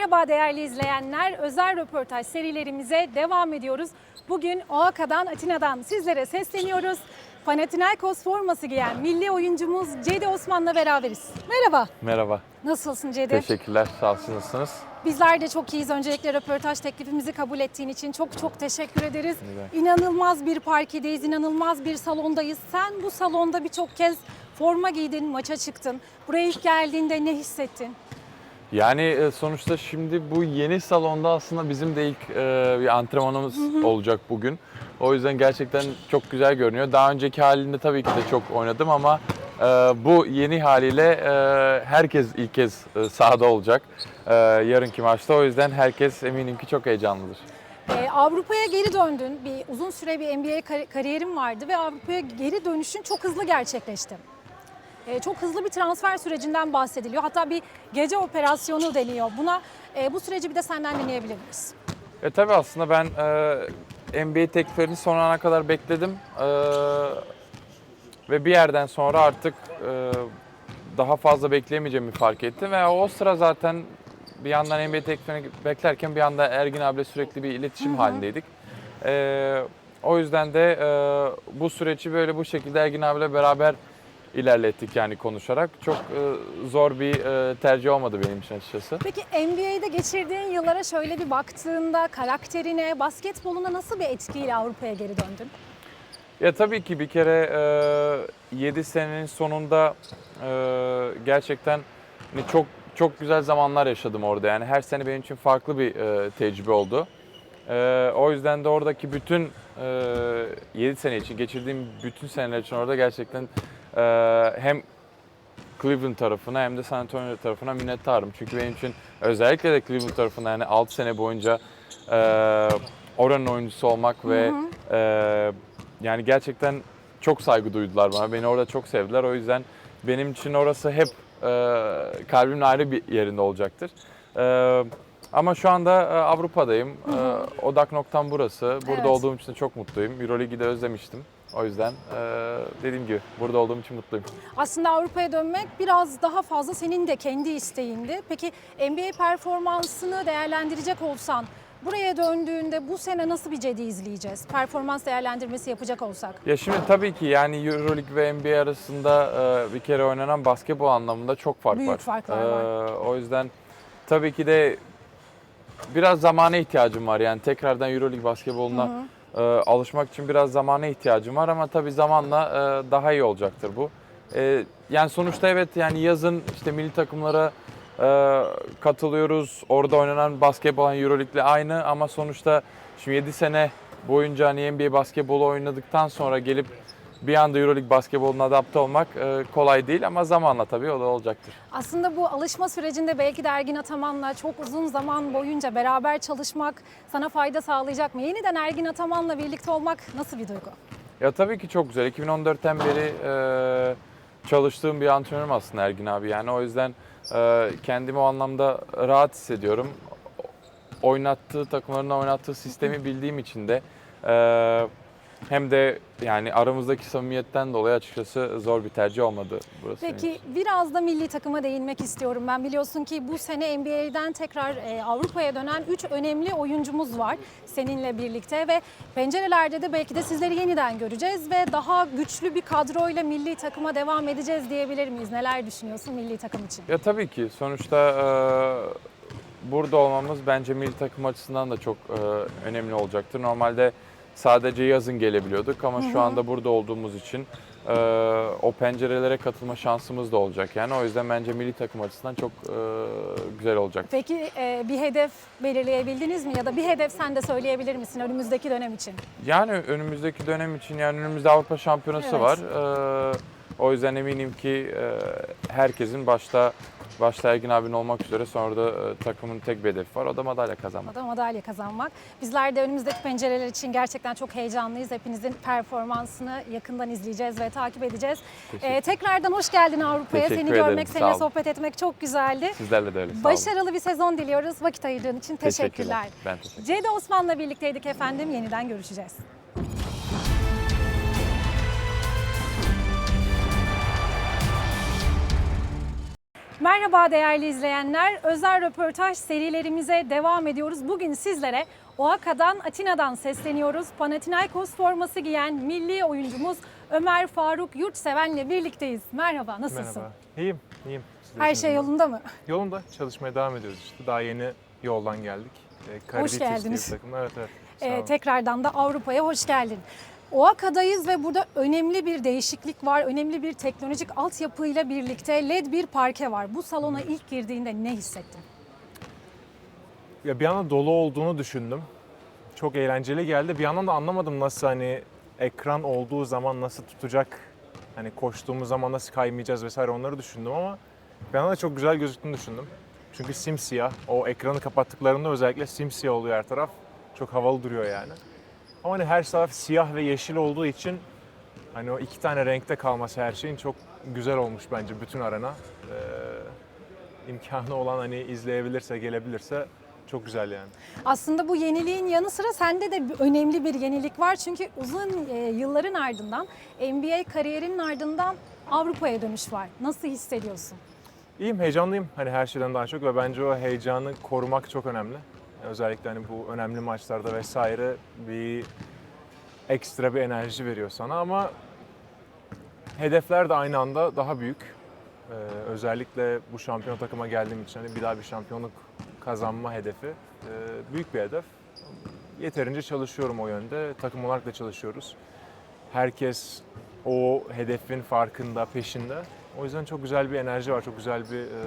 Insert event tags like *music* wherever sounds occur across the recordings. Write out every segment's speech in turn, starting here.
Merhaba değerli izleyenler. Özel röportaj serilerimize devam ediyoruz. Bugün Oaka'dan, Atina'dan sizlere sesleniyoruz. Panathinaikos forması giyen milli oyuncumuz Cedi Osman'la beraberiz. Merhaba. Merhaba. Nasılsın Cedi? Teşekkürler. Sağ. Nasılsınız? Bizler de çok iyiyiz. Öncelikle röportaj teklifimizi kabul ettiğin için çok çok teşekkür ederiz. İnanılmaz bir parkedeyiz, inanılmaz bir salondayız. Sen bu salonda birçok kez forma giydin, maça çıktın. Buraya ilk geldiğinde ne hissettin? Yani e, sonuçta şimdi bu yeni salonda aslında bizim de ilk e, bir antrenmanımız olacak bugün. O yüzden gerçekten çok güzel görünüyor. Daha önceki halinde tabii ki de çok oynadım ama e, bu yeni haliyle herkes ilk kez sahada olacak yarınki maçta. O yüzden herkes eminim ki çok heyecanlıdır. Ee, Avrupa'ya geri döndün. Bir uzun süre bir NBA kar- kariyerin vardı ve Avrupa'ya geri dönüşün çok hızlı gerçekleşti. Ee, çok hızlı bir transfer sürecinden bahsediliyor. Hatta bir gece operasyonu deniyor. Buna e, bu süreci bir de senden dinleyebilir miyiz? E tabii aslında ben e, NBA tekliflerini son ana kadar bekledim. E, ve bir yerden sonra artık e, daha fazla bekleyemeyeceğimi fark ettim. Ve o sıra zaten bir yandan NBA tekliflerini beklerken bir yanda Ergin abiyle sürekli bir iletişim halindeydik. E, o yüzden de e, bu süreci böyle bu şekilde Ergin abiyle beraber ilerlettik yani konuşarak. Çok e, zor bir e, tercih olmadı benim için açıkçası. Peki NBA'de geçirdiğin yıllara şöyle bir baktığında karakterine, basketboluna nasıl bir etkiyle Avrupa'ya geri döndün? Ya tabii ki bir kere 7 senenin sonunda e, gerçekten hani çok çok güzel zamanlar yaşadım orada. Yani her sene benim için farklı bir e, tecrübe oldu. E, o yüzden de oradaki bütün e, 7 sene için geçirdiğim bütün seneler için orada gerçekten e, hem Cleveland tarafına hem de San Antonio tarafına minnettarım. Çünkü benim için özellikle de Cleveland tarafına yani 6 sene boyunca e, oranın oyuncusu olmak ve e, yani gerçekten çok saygı duydular bana. Beni orada çok sevdiler. O yüzden benim için orası hep e, kalbimin ayrı bir yerinde olacaktır. E, ama şu anda e, Avrupa'dayım. E, odak noktam burası. Burada Evet. olduğum için çok mutluyum. Euroligi de özlemiştim. O yüzden e, dediğim gibi burada olduğum için mutluyum. Aslında Avrupa'ya dönmek biraz daha fazla senin de kendi isteğindi. Peki NBA performansını değerlendirecek olsan buraya döndüğünde bu sene nasıl bir Cedi izleyeceğiz? Performans değerlendirmesi yapacak olsak. Ya şimdi tabii ki yani Euroleague ve NBA arasında e, bir kere oynanan basketbol anlamında çok fark Büyük var. farklar var. E, o yüzden tabii ki de biraz zamana ihtiyacım var. Yani tekrardan Euroleague basketboluna e, alışmak için biraz zamana ihtiyacım var ama tabii zamanla e, daha iyi olacaktır bu. E, yani sonuçta evet yani yazın işte milli takımlara e, katılıyoruz. Orada oynanan basketbol hani Euroleague'le aynı ama sonuçta şimdi 7 sene boyunca hani NBA basketbolu oynadıktan sonra gelip bir anda Euroleague basketboluna adapte olmak e, kolay değil ama zamanla tabii o da olacaktır. Aslında bu alışma sürecinde belki de Ergin Ataman'la çok uzun zaman boyunca beraber çalışmak sana fayda sağlayacak mı? Yeniden Ergin Ataman'la birlikte olmak nasıl bir duygu? Ya tabii ki çok güzel. 2014'ten beri e, çalıştığım bir antrenörüm aslında Ergin abi. Yani o yüzden e, kendimi o anlamda rahat hissediyorum. Oynattığı takımlarına oynattığı sistemi bildiğim için de e, hem de yani aramızdaki samimiyetten dolayı açıkçası zor bir tercih olmadı burası. benim Peki için. biraz da milli takıma değinmek istiyorum. Ben biliyorsun ki bu sene NBA'den tekrar e, Avrupa'ya dönen 3 önemli oyuncumuz var seninle birlikte ve pencerelerde de belki de sizleri yeniden göreceğiz ve daha güçlü bir kadroyla milli takıma devam edeceğiz diyebilir miyiz? Neler düşünüyorsun milli takım için? Ya tabii ki sonuçta e, burada olmamız bence milli takım açısından da çok e, önemli olacaktır. Normalde sadece yazın gelebiliyorduk ama şu anda burada olduğumuz için e, o pencerelere katılma şansımız da olacak. Yani o yüzden bence milli takım açısından çok e, güzel olacak. Peki e, bir hedef belirleyebildiniz mi ya da bir hedef sen de söyleyebilir misin önümüzdeki dönem için? Yani önümüzdeki dönem için yani önümüzde Avrupa Şampiyonası Evet. var. E, o yüzden eminim ki e, herkesin başta başta Ergin abinin olmak üzere sonra da e, takımın tek bir hedefi var. O da madalya kazanmak. O da madalya kazanmak. Bizler de önümüzdeki pencereler için gerçekten çok heyecanlıyız. Hepinizin performansını yakından izleyeceğiz ve takip edeceğiz. Ee, tekrardan hoş geldin Avrupa'ya. Seni görmek, ederim, sağ seninle sohbet etmek çok güzeldi. Sizlerle de öyle. Başarılı bir sezon diliyoruz. Vakit ayırdığın için teşekkürler. Ben teşekkür Ceyda Osman'la birlikteydik efendim. Yeniden görüşeceğiz. Merhaba değerli izleyenler. Özel röportaj serilerimize devam ediyoruz. Bugün sizlere Oaxaca'dan, Atina'dan sesleniyoruz. Panathinaikos forması giyen milli oyuncumuz Ömer Faruk Yurtseven'le birlikteyiz. Merhaba, nasılsın? Merhaba. İyiyim, iyiyim. Siz de Her şey yolunda mı? Yolunda. Çalışmaya devam ediyoruz işte. Daha yeni yoldan geldik. Ee, bir geldiniz. takım. Evet evet. Ee, tekrardan da Avrupa'ya hoş geldin. Oaxaca'dayız ve burada önemli bir değişiklik var. Önemli bir teknolojik altyapıyla birlikte LED bir parke var. Bu salona ilk girdiğinde ne hissettin? Ya bir yandan dolu olduğunu düşündüm. Çok eğlenceli geldi. Bir yandan da anlamadım nasıl hani ekran olduğu zaman nasıl tutacak. Hani koştuğumuz zaman nasıl kaymayacağız vesaire onları düşündüm ama bir yandan da çok güzel gözüktüğünü düşündüm. Çünkü simsiyah. O ekranı kapattıklarında özellikle simsiyah oluyor her taraf. Çok havalı duruyor yani. Ama hani her taraf siyah ve yeşil olduğu için hani o iki tane renkte kalması her şeyin çok güzel olmuş bence bütün arena. Ee, imkanı olan hani izleyebilirse, gelebilirse çok güzel yani. Aslında bu yeniliğin yanı sıra sende de önemli bir yenilik var. Çünkü uzun e, yılların ardından NBA kariyerinin ardından Avrupa'ya dönüş var. Nasıl hissediyorsun? İyiyim, heyecanlıyım hani her şeyden daha çok ve bence o heyecanı korumak çok önemli. Özellikle hani bu önemli maçlarda vesaire bir ekstra bir enerji veriyor sana ama hedefler de aynı anda daha büyük. Ee, özellikle bu şampiyon takıma geldiğim için hani bir daha bir şampiyonluk kazanma hedefi ee, büyük bir hedef. Yeterince çalışıyorum o yönde. Takım olarak da çalışıyoruz. Herkes o hedefin farkında, peşinde. O yüzden çok güzel bir enerji var, çok güzel bir e,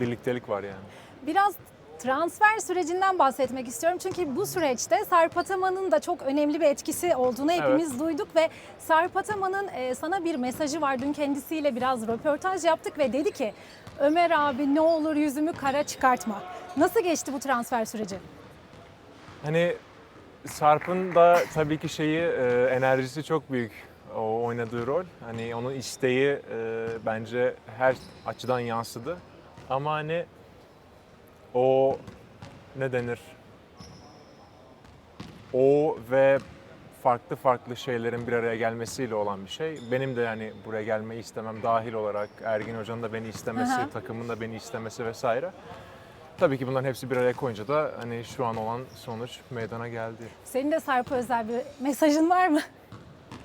birliktelik var yani. Biraz transfer sürecinden bahsetmek istiyorum. Çünkü bu süreçte Sarp Ataman'ın da çok önemli bir etkisi olduğunu hepimiz duyduk ve Sarp Ataman'ın e, sana bir mesajı var. Dün kendisiyle biraz röportaj yaptık ve dedi ki Ömer abi ne olur yüzümü kara çıkartma. Nasıl geçti bu transfer süreci? Hani Sarp'ın da tabii ki şeyi e, enerjisi çok büyük o oynadığı rol. Hani onun isteği e, bence her açıdan yansıdı. Ama hani o ne denir? O ve farklı farklı şeylerin bir araya gelmesiyle olan bir şey. Benim de yani buraya gelmeyi istemem dahil olarak Ergin Hoca'nın da beni istemesi, Aha. takımın da beni istemesi vesaire. Tabii ki bunların hepsi bir araya koyunca da hani şu an olan sonuç meydana geldi. Senin de Sarp'a özel bir mesajın var mı?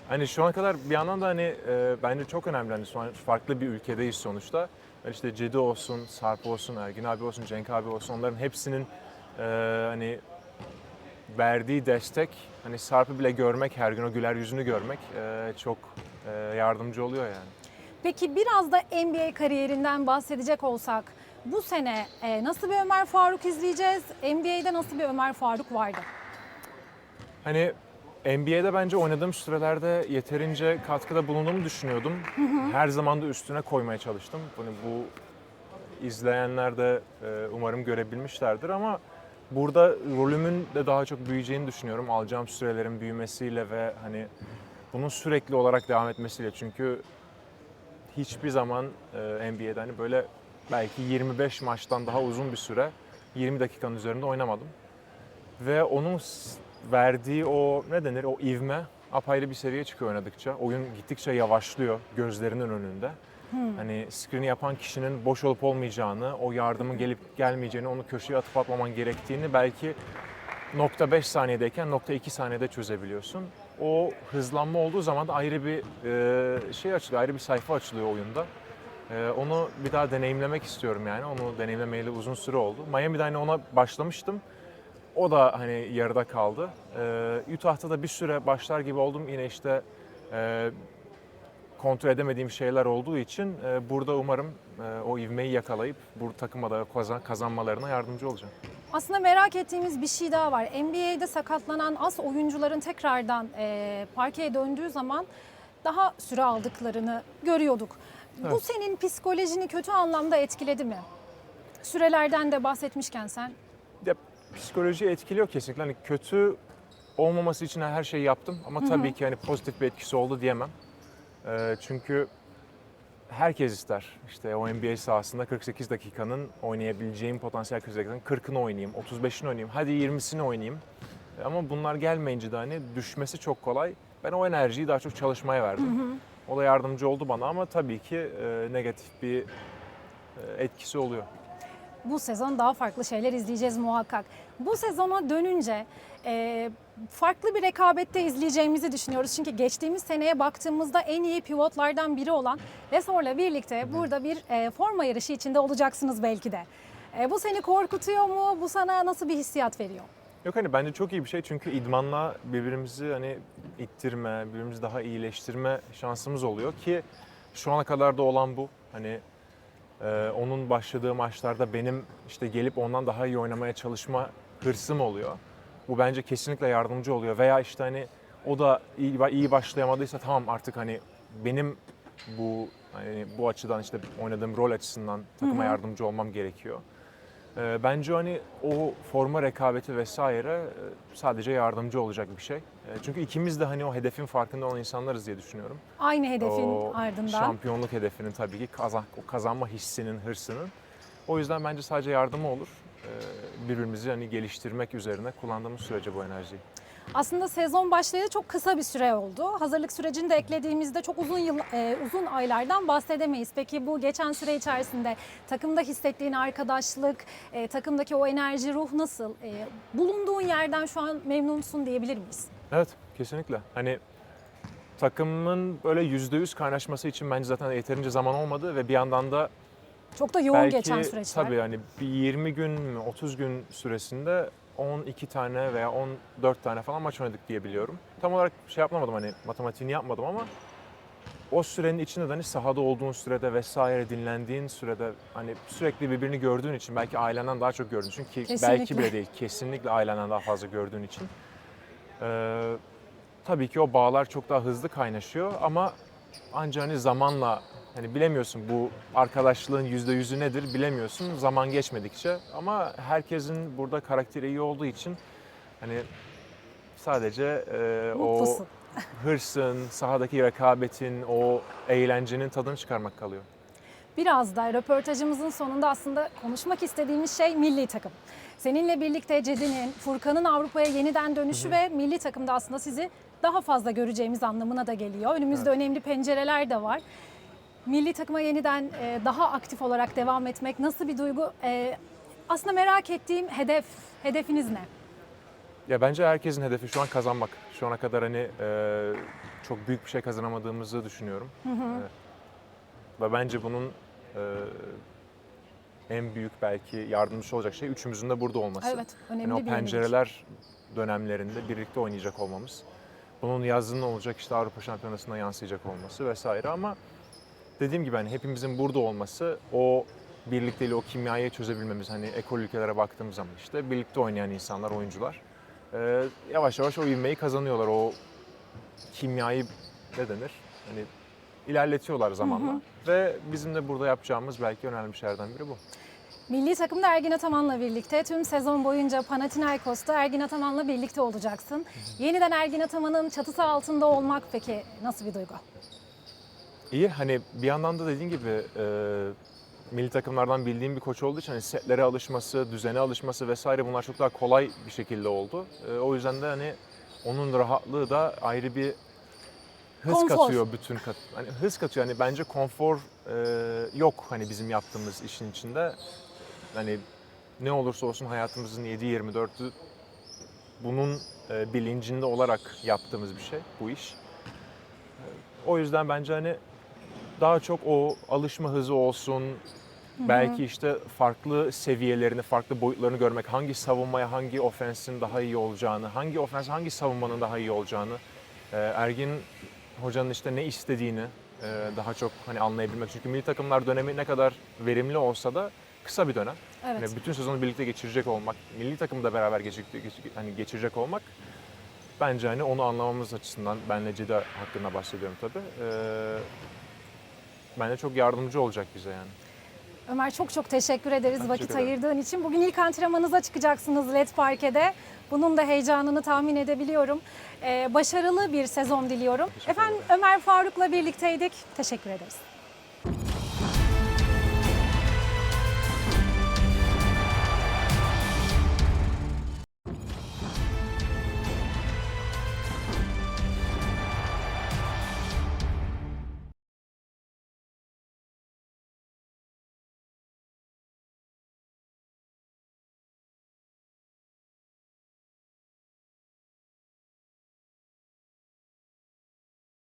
Hani şu ana kadar bir yandan da hani e, bence çok önemli. Hani şu an farklı bir ülkedeyiz sonuçta. İşte Cedi olsun, Sarp olsun, Ergin abi olsun, Cenk abi olsun onların hepsinin e, hani verdiği destek hani Sarp'ı bile görmek, her gün o güler yüzünü görmek e, çok e, yardımcı oluyor yani. Peki biraz da NBA kariyerinden bahsedecek olsak bu sene e, nasıl bir Ömer Faruk izleyeceğiz? NBA'de nasıl bir Ömer Faruk vardı? Hani NBA'de bence oynadığım sürelerde yeterince katkıda bulunduğumu düşünüyordum. Her zaman da üstüne koymaya çalıştım. Hani bu izleyenler de e, umarım görebilmişlerdir ama burada rolümün de daha çok büyüyeceğini düşünüyorum. Alacağım sürelerin büyümesiyle ve hani bunun sürekli olarak devam etmesiyle. Çünkü hiçbir zaman e, NBA'de hani böyle belki 25 maçtan daha uzun bir süre 20 dakikanın üzerinde oynamadım. Ve onun verdiği o ne denir o ivme apayrı bir seviyeye çıkıyor oynadıkça. Oyun gittikçe yavaşlıyor gözlerinin önünde. Hani screen'i yapan kişinin boş olup olmayacağını, o yardımın gelip gelmeyeceğini, onu köşeye atıp atmaman gerektiğini belki nokta 5 saniyedeyken nokta 2 saniyede çözebiliyorsun. O hızlanma olduğu zaman da ayrı bir e, şey açılıyor, ayrı bir sayfa açılıyor oyunda. E, onu bir daha deneyimlemek istiyorum yani. Onu deneyimlemeyeli uzun süre oldu. Miami'de hani ona başlamıştım. O da hani yarıda kaldı. E, Utah'ta da bir süre başlar gibi oldum. Yine işte e, kontrol edemediğim şeyler olduğu için e, burada umarım e, o ivmeyi yakalayıp bu takıma da kazan- kazanmalarına yardımcı olacağım. Aslında merak ettiğimiz bir şey daha var. NBA'de sakatlanan az oyuncuların tekrardan e, parkeye döndüğü zaman daha süre aldıklarını görüyorduk. Bu Evet. senin psikolojini kötü anlamda etkiledi mi? Sürelerden de bahsetmişken sen. Ya, psikoloji etkiliyor kesinlikle. Hani kötü olmaması için her şeyi yaptım ama tabii ki hani pozitif bir etkisi oldu diyemem. Ee, çünkü herkes ister. İşte o NBA sahasında 48 dakikanın oynayabileceğim potansiyel 48 dakikanın 40'ını oynayayım, 35'ini oynayayım, hadi 20'sini oynayayım. Ama bunlar gelmeyince de hani düşmesi çok kolay. Ben o enerjiyi daha çok çalışmaya verdim. O da yardımcı oldu bana ama tabii ki e, negatif bir e, etkisi oluyor. Bu sezon daha farklı şeyler izleyeceğiz muhakkak. Bu sezona dönünce e, farklı bir rekabette izleyeceğimizi düşünüyoruz. Çünkü geçtiğimiz seneye baktığımızda en iyi pivotlardan biri olan Lesor'la birlikte burada bir e, forma yarışı içinde olacaksınız belki de. E, bu seni korkutuyor mu? Bu sana nasıl bir hissiyat veriyor? Yok hani bence çok iyi bir şey çünkü idmanla birbirimizi hani ittirme, birbirimizi daha iyileştirme şansımız oluyor ki şu ana kadar da olan bu. Hani e, onun başladığı maçlarda benim işte gelip ondan daha iyi oynamaya çalışma hırsım oluyor. Bu bence kesinlikle yardımcı oluyor veya işte hani o da iyi, iyi başlayamadıysa tamam artık hani benim bu hani bu açıdan işte oynadığım rol açısından takıma yardımcı olmam gerekiyor. Ee, Bence hani o forma rekabeti vesaire e, sadece yardımcı olacak bir şey. E, Çünkü ikimiz de hani o hedefin farkında olan insanlarız diye düşünüyorum. Aynı hedefin o ardından. şampiyonluk hedefinin tabii ki kazan, o kazanma hissinin, hırsının. O yüzden bence sadece yardımı olur. Ee, Birbirimizi hani geliştirmek üzerine kullandığımız sürece bu enerjiyi. Aslında sezon başlayalı çok kısa bir süre oldu. Hazırlık sürecini de eklediğimizde çok uzun yıl, e, uzun aylardan bahsedemeyiz. Peki bu geçen süre içerisinde takımda hissettiğin arkadaşlık, e, takımdaki o enerji, ruh nasıl? E, bulunduğun yerden şu an memnunsun diyebilir miyiz? Evet, kesinlikle. Hani takımın böyle yüzde yüz kaynaşması için bence zaten yeterince zaman olmadı ve bir yandan da Çok da yoğun Belki geçen süreçler. tabii yani bir 20 gün mü 30 gün süresinde 12 tane veya 14 tane falan maç oynadık diye biliyorum. Tam olarak şey yapmadım hani matematiğini yapmadım ama o sürenin içinde de hani sahada olduğun sürede vesaire dinlendiğin sürede hani sürekli birbirini gördüğün için belki ailenden daha çok gördüğün için ki Kesinlikle. belki bile değil kesinlikle ailenden daha fazla gördüğün için ee, tabii ki o bağlar çok daha hızlı kaynaşıyor ama ancak hani zamanla hani bilemiyorsun bu arkadaşlığın yüzde yüzü nedir bilemiyorsun zaman geçmedikçe ama herkesin burada karakteri iyi olduğu için hani sadece e, o Mutlusun. *laughs* hırsın, sahadaki rekabetin, o eğlencenin tadını çıkarmak kalıyor. Biraz da röportajımızın sonunda aslında konuşmak istediğimiz şey milli takım. Seninle birlikte Cedi'nin, Furkan'ın Avrupa'ya yeniden dönüşü ve milli takımda aslında sizi daha fazla göreceğimiz anlamına da geliyor. Önümüzde önemli pencereler de var. Milli takıma yeniden e, daha aktif olarak devam etmek nasıl bir duygu? E, aslında merak ettiğim hedef, hedefiniz ne? Ya bence herkesin hedefi şu an kazanmak. Şu ana kadar hani e, çok büyük bir şey kazanamadığımızı düşünüyorum. E, ve bence bunun e, en büyük belki yardımcısı olacak şey üçümüzün de burada olması. Evet, önemli Yani o bir yenilik. pencereler dönemlerinde birlikte oynayacak olmamız. Bunun yazının olacak işte Avrupa Şampiyonası'nda yansıyacak olması vesaire ama dediğim gibi hani hepimizin burada olması o birlikteliği, o kimyayı çözebilmemiz. Hani ekol ülkelere baktığımız zaman işte birlikte oynayan insanlar, oyuncular e, yavaş yavaş o ivmeyi kazanıyorlar. O kimyayı ne denir? Hani ilerletiyorlar zamanla. Ve bizim de burada yapacağımız belki önemli şeylerden biri bu. Milli takımda Ergin Ataman'la birlikte tüm sezon boyunca Panathinaikos'ta Ergin Ataman'la birlikte olacaksın. Yeniden Ergin Ataman'ın çatısı altında olmak peki nasıl bir duygu? İyi hani bir yandan da dediğin gibi e, milli takımlardan bildiğim bir koç olduğu için hani setlere alışması, düzene alışması vesaire bunlar çok daha kolay bir şekilde oldu. E, o yüzden de hani onun rahatlığı da ayrı bir hız Konfor. katıyor bütün kat. Hani hız katıyor. Hani bence konfor e, yok hani bizim yaptığımız işin içinde. Hani ne olursa olsun hayatımızın 7-24'ü bunun e, bilincinde olarak yaptığımız bir şey bu iş. E, O yüzden bence hani daha çok o alışma hızı olsun. Belki işte farklı seviyelerini, farklı boyutlarını görmek, hangi savunmaya, hangi ofensin daha iyi olacağını, hangi ofens, hangi savunmanın daha iyi olacağını, e, Ergin hocanın işte ne istediğini e, daha çok hani anlayabilmek. Çünkü milli takımlar dönemi ne kadar verimli olsa da kısa bir dönem. Evet. Yani bütün sezonu birlikte geçirecek olmak, milli takımda beraber geçirecek, hani geçirecek olmak bence hani onu anlamamız açısından benle Cedi hakkında bahsediyorum tabii. Ee, bence çok yardımcı olacak bize yani. Ömer çok çok teşekkür ederiz Ben vakit teşekkür ayırdığın için. Bugün ilk antrenmanınıza çıkacaksınız LED Parke'de. Bunun da heyecanını tahmin edebiliyorum. Ee, başarılı bir sezon diliyorum. Efendim. Ömer Faruk'la birlikteydik. Teşekkür ederiz.